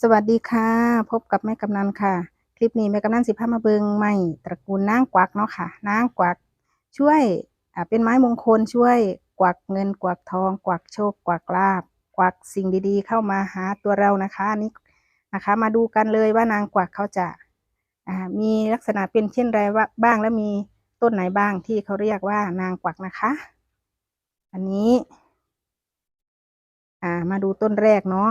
สวัสดีค่ะ พบกับแม่กำนันค่ะ คลิปนี้แม่กำนันสิพามาเบิงไม้ตระกูลนางกวักเนาะค่ะนางกวักช่วยอ่าเป็นไม้มงคลช่วยกวักเงินกวักทอง กวักโชค กวักลาบ กวักสิ่งดีๆ เข้ามาหาตัวเรานะคะอันนี้นะคะ มาดูกันเลยว่านางกวักเขาจะอ่ามีลักษณะเป็นเช่นไรว่าบ้างและมีต้นไหนบ้างที่เขาเรียกว่านางกวักนะคะ อันนี้ อ่ามาดูต้นแรกเนาะ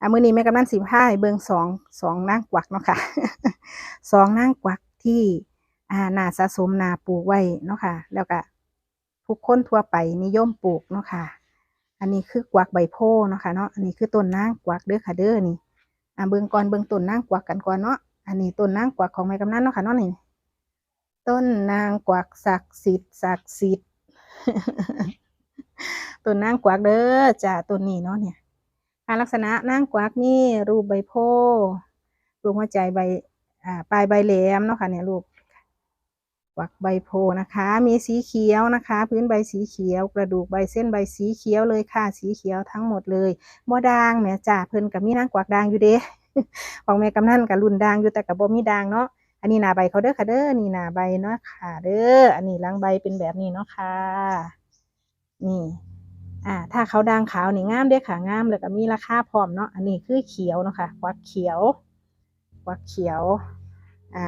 อ่ามื้อนี้แม่กำนันสิพาให้าเบิงสองสองนางกวักเนาะค่ะสองนางกวักที่อ่านาสะสมนาปลูกไว้เนาะค่ะ แล้วก็ทุกคนทั่วไปนิยมปลูกเนาะค่ะ อันนี้คือกวักใบโพเนาะค่ะเนาะอันนี้คือต้นนางกวักเด้อค่ะเด้อนี่อ่าเบิงก่อนเบิงต้นนางกวักกันก่อนเนาะอันนี้ต้นนางกวักของแม่กำนันเนาะค่ะเนาะนี่ต้นนางกวักศักดิ์สิทธิ์ศักดิ์สิทธิ์ต้นนางกวักเด้อจ้าต้นนี้เนาะเนี่ย อาลักษณะนางกวักนี่รูปใบโพธิ์รูปหัวใจใบอ่าปลายใบแหลมเนาะค่ะเนี่ยรูปกวักใบโพล์นะคะ มีสีเขียวนะคะ พื้นใบสีเขียว กระดูกใบเส้นใบสีเขียวเลยค่ะ สีเขียวทั้งหมดเลยบ่ด่างแม่จ้าเพิ่นกับมีนางกวักด่างอยู่เด้ของแม่กำนันกับรุ่นด่างอยู่แต่กับบ่มีด่างเนาะอันนี้หน้าใบเขาเด้อค่ะเด้อนี่หน้าใบเนาะค่ะเด้ออันนี้หลังใบเป็นแบบนี้เนาะค่ะนี่ อ่าถ้าเขาด่างขาวนี่งามด้อค่ะงามแล้วก็มีราคาพร้อมเนาะอันนี้คือเขียวเนาะค่ะกวักเขียวกวักเขียวอ่า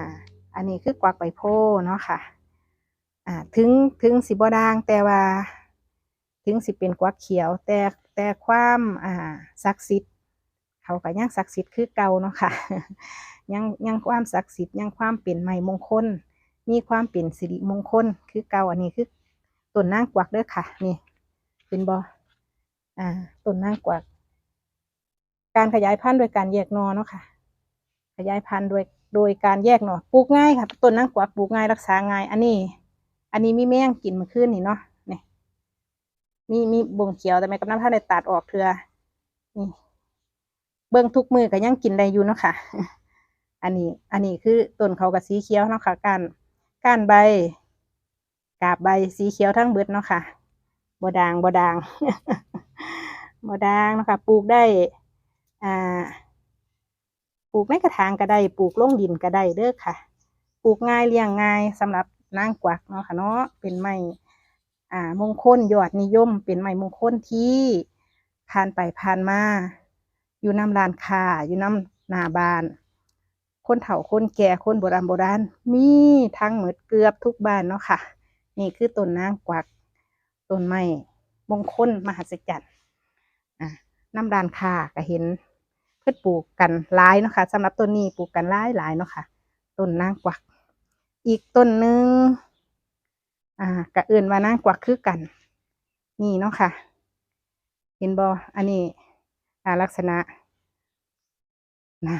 อันนี้คือกวักใบโพเนาะค่ะอ่าถึงถึงสิบ่ด่างแต่ว่า ถึงสิเป็นกวักเขียว แต่แต่ความอ่าศักดิ์สิทธิ์เขาก็ยังศักดิ์สิทธิ์คือเก่าเนาะค่ะยังยังความศักดิ์สิทธิ์ยังความเป็นไม้มงคล มีความเป็นสิริมงคล คือเก่าอันนี้คือต้นนางกวักเด้อค่ะ นี่ เป็นบออ่าต้นนางกวัก การขยายพันธุ์โดยการแยกหนอเนาะค่ะ ขยายพันธุ์โดยโดยการแยกหนอปลูกง่ายค่ะต้นนางกวักปลูกง่ายรักษาง่าย อันนี้ อันนี้มีแมงกินมื่อคืนนี่เนาะนี่มีมีบ่งเขียวแต่แม่กำลังท่านได้ตัดออกเถื่อนี่เบิ่งทุกมือก็ยังกินได้อยู่เนาะค่ะ อันนี้ อันนี้คือต้นเขากับสีเขียวเนาะค่ะกานก้านใบกาบใบสีเขียวทั้งเบิดเนาะค่ะ บดางบดางบดางนะคะปลูกได้อ่าปลูกในกระถางก็ได้ปลูกลงดินก็ได้เด้อค่ะ ปลูกง่ายเลี้ยงง่ายสำหรับนางกวักเนาะค่ะเนาะเป็นไม้อ่ามงคลยอดนิยม เป็นไม้มงคลที่ผ่านไปผ่านมา อยู่น้ำลานคาอยู่น้ำนาบาน คนเฒ่าคนแก่คนโบราณโบราณมีทั้งหมดเกือบทุกบ้านเนาะค่ะ นี่คือต้นนางกวัก ต้นไม้มงคลมหัศจรรย์อะน้ำดานคาก็เห็นเพื่อปลูกกันหลายเนาะค่ะสำหรับต้นนี้ปลูกกันหลายหลายเนาะค่ะต้นนางกวัก อีกต้นหนึ่งอ่ากะเอื่นว่านางกวักคือกัน นี่เนาะค่ะ เห็นบออันนี้อ่าลักษณะนะ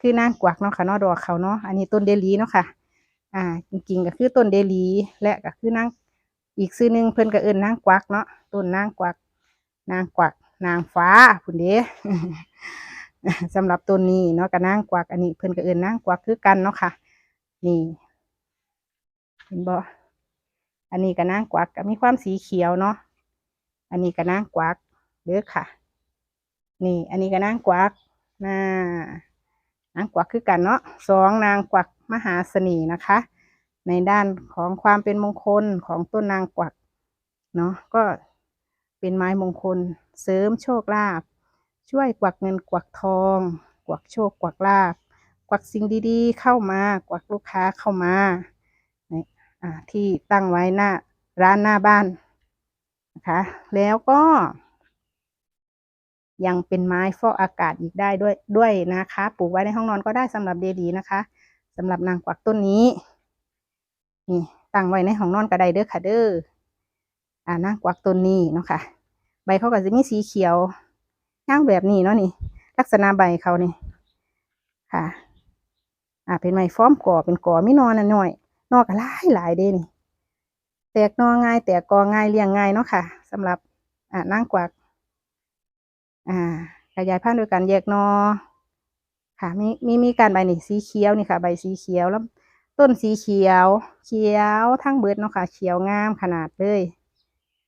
คือนางกวักเนาะค่ะนาะดอกเขาเนาะอันนี้ต้นเดลีเนาะค่ะ อ่า จริงๆก็คือต้นเดลีและก็คือนาง อีกซื้อหนึ่งเพิ่นก็เอิ้นนางกวักเนาะต้นนางกวัก นางกวัก นางฟ้าพุ่นเด้สำหรับต้นนี้เนาะกับนางกวัก อันนี้เพิ่นก็เอิ้นนางกวักคือกันเนาะค่ะ นี่เห็นบ่อันนี้ก็นางกวักก็มีความสีเขียวเนาะอันนี้ก็นางกวักเด้อค่ะ นี่ อันนี้ก็นางกวักน่านางกวักคือกันเนาะสองนางกวักมหาเสน่ห์นะคะ ในด้านของความเป็นมงคลของต้นนางกวักเนาะก็เป็นไม้มงคลเสริมโชคลาภช่วยกวักเงินกวักทอง กวักโชคกวักลาภกวักสิ่งดีๆ เข้ามากวักลูกค้าเข้ามาที่ตั้งไว้หน้าร้านหน้าบ้านนะคะแล้วก็ ยังเป็นไม้ฟอกอากาศอีกได้ด้วยด้วยนะคะ ปลูกไว้ในห้องนอนก็ได้สำหรับเดดีนะคะสำหรับนางกวักต้นนี้ นี่ตั้งไว้ในห้องนอนก็ได้เด้อค่ะเด้ออ่านางกวักต้นนี้เนาะค่ะ ใบเขาก็จะมีสีเขียวย่างแบบนี้เนาะนี่ ลักษณะใบเขานี่ค่ะ อ่าเป็นไม้ฟ้อมก่อเป็นก่อไมีนอนหน่อย นอกก็หลายหลายเด้นี่ แตกนอง่าย แตกกอง่ายเลี้ยงง่ายเนาะค่ะสำหรับอ่านางกวัก อ่า ขยายพันธุ์โดยการแยกนอค่ะ มีมีมีการใบนี่สีเขียวนี่ค่ะ ใบสีเขียวแล้ว ต้นสีเขียว เขียวทั้งเบิดเนาะค่ะ เขียวงามขนาดเลย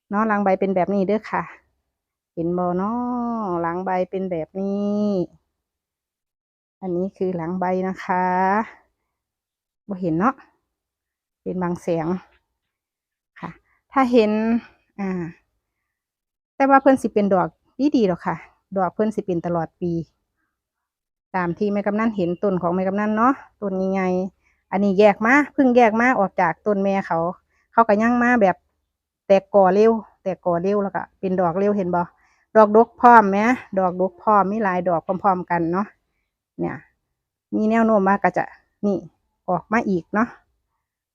เนาะหลังใบเป็นแบบนี้เด้อค่ะ เห็นบ่เนาะหลังใบเป็นแบบนี้ อันนี้คือหลังใบนะคะบ่เห็นเนาะเป็นบางแสงค่ะ ถ้าเห็นอ่า แต่ว่าเพิ่อนสิเป็นดอกดีดีๆหรอกค่ะ ดอกเพิ่อนสิเป็นตลอดปี ตามที่แม่กำนันเห็นต้นของแม่กำนันเนาะต้นใหญ่ๆ อันนี้แยกมาเพิ่งแยกมาออกจากต้นแม่เขา เขาก็ยังมาแบบแตกก่อเร็ว แตกก่อเร็วแล้วก็เป็นดอกเร็วเห็นบ่ดอกดกพร้อมไหมดอกดกพร้อมมีหลายดอกพร้อมๆกันเนาะเนี่ย มีแนวโน้มว่าก็จะนี่ออกมาอีกเนาะ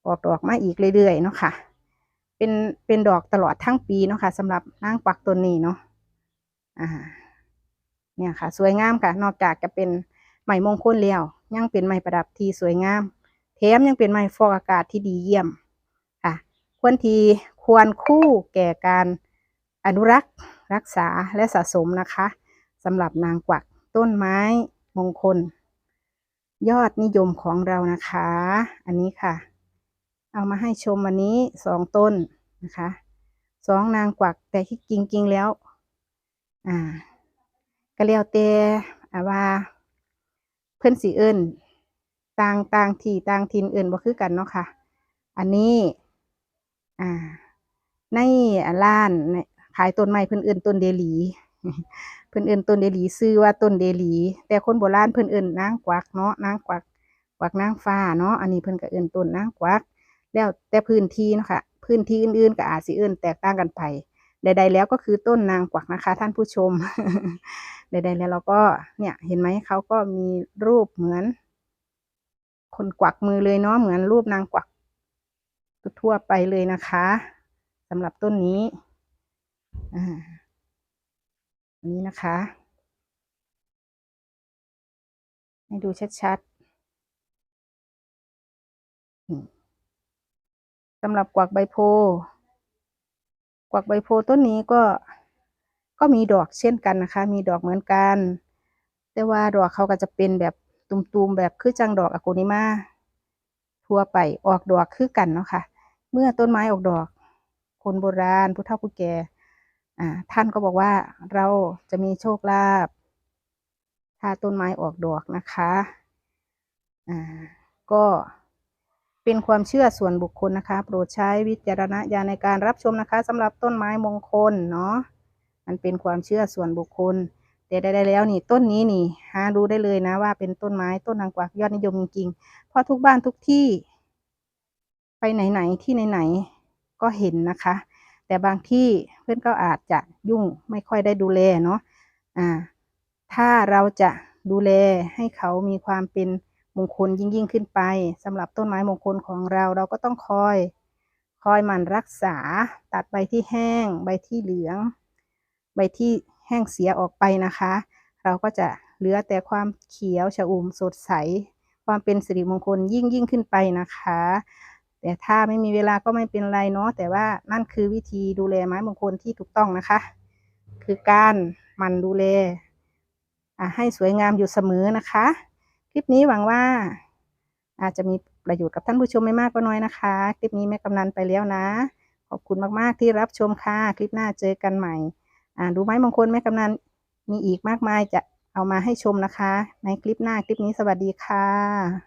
ออกดอกมาอีกเรื่อยๆเนาะค่ะ เป็นเป็นดอกตลอดทั้งปีเนาะค่ะสำหรับนางกวักต้นนี้เนาะอ่าเนี่ยค่ะ สวยงามค่ะ นอกจากจะเป็นไม้มงคลแล้วยังเป็นไม้ประดับที่สวยงาม แถมยังเป็นไม้ฟอกอากาศที่ดีเยี่ยมค่ะควรทีควรคู่แก่การอนุรักษ์รักษาและสะสมนะคะสำหรับนางกวักต้นไม้มงคล ยอดนิยมของเรานะคะ อันนี้ค่ะ เอามาให้ชมวันนี้สองต้นนะคะสองนางกวักแต่ที่จริงๆแล้ว อ่าก็แล้วแต่อ่าว่าเพื่อนสีเอิญ ต่างต่างที่ต่างทินเอิญบ่คือกันเนาะค่ะ อันนี้อ่าในอ่าร้านขายต้นไม้เพิ่อนเอิญต้นเดลี เพิ่อนเอิญต้นเดลีซื้อว่าต้นเดลี แต่คนโบราณเพิ่อนเอิญนางกวักเนาะนางกวักกวักนางฟ้าเนาะอันนี้เพิ่อนก็เอิญต้นนางกวัก แล้วแต่พื้นที่เนาะค่ะพื้นที่อื่นๆก็อาจสิเอิญแตกต่างกันไปใดๆแล้วก็คือต้นนางกวักนะคะ ท่านผู้ชม ใดๆแล้วเราก็เนี่ยเห็นไหมเขาก็มีรูปเหมือน คนกวักมือเลยเนาะเหมือนรูปนางกวัก ทั่วไปเลยนะคะสำหรับต้นนี้อ่าอันนี้นะคะ ให้ดูชัดๆสำหรับกวักใบโพกวักใบโพต้นนี้ก็ก็มีดอกเช่นกันนะคะ มีดอกเหมือนกัน แต่ว่าดอกเขาก็จะเป็นแบบ ตุมๆแบบคือจังดอกอะโกนิมาทั่วไปออกดอกคือกันเนาะค่ะ เมื่อต้นไม้ออกดอก คนโบราณผู้เฒ่าผู้แก่อ่าท่านก็บอกว่าเราจะมีโชคลาภถ้าต้นไม้ออกดอกนะคะอ่าก็เป็นความเชื่อส่วนบุคคลนะคะ โปรดใช้วิจารณญาณในการรับชมนะคะสำหรับต้นไม้มงคลเนาะมันเป็นความเชื่อส่วนบุคคล แต่ได้แล้วนี่ต้นนี้นี่หาดูได้เลยนะว่าเป็นต้นไม้ต้นนางกวักยอดนิยมจริงๆเพราะทุกบ้านทุกที่ ไปไหนๆที่ไหนๆก็เห็นนะคะ แต่บางที่เพื่อนก็อาจจะยุ่งไม่ค่อยได้ดูแลเนาะอ่า ถ้าเราจะดูแลให้เขามีความเป็นมงคลยิ่งยิ่งขึ้นไปสำหรับต้นไม้มงคลของเราเราก็ต้องคอย คอยมันรักษาตัดใบที่แห้ง ใบที่เหลือง ใบที่ แห้งเสียออกไปนะคะ เราก็จะเหลือแต่ความเขียวชอุ่มสดใส ความเป็นสิริมงคลยิ่งยิ่งขึ้นไปนะคะ แต่ถ้าไม่มีเวลาก็ไม่เป็นไรเนาะแต่ว่านั่นคือวิธีดูแลไม้มงคลที่ถูกต้องนะคะ คือการมันดูแลให้สวยงามอยู่เสมอนะคะ คลิปนี้หวังว่า อาจจะมีประโยชน์กับท่านผู้ชมไม่มากก็น้อยนะคะ คลิปนี้แม่กำนันไปแล้วนะ ขอบคุณมาก ๆ ที่รับชมค่ะ คลิปหน้าเจอกันใหม่ อ่าดูไม้มงคลแม่กำนันมีอีกมากมายจะเอามาให้ชมนะคะ ในคลิปหน้าคลิปนี้สวัสดีค่ะ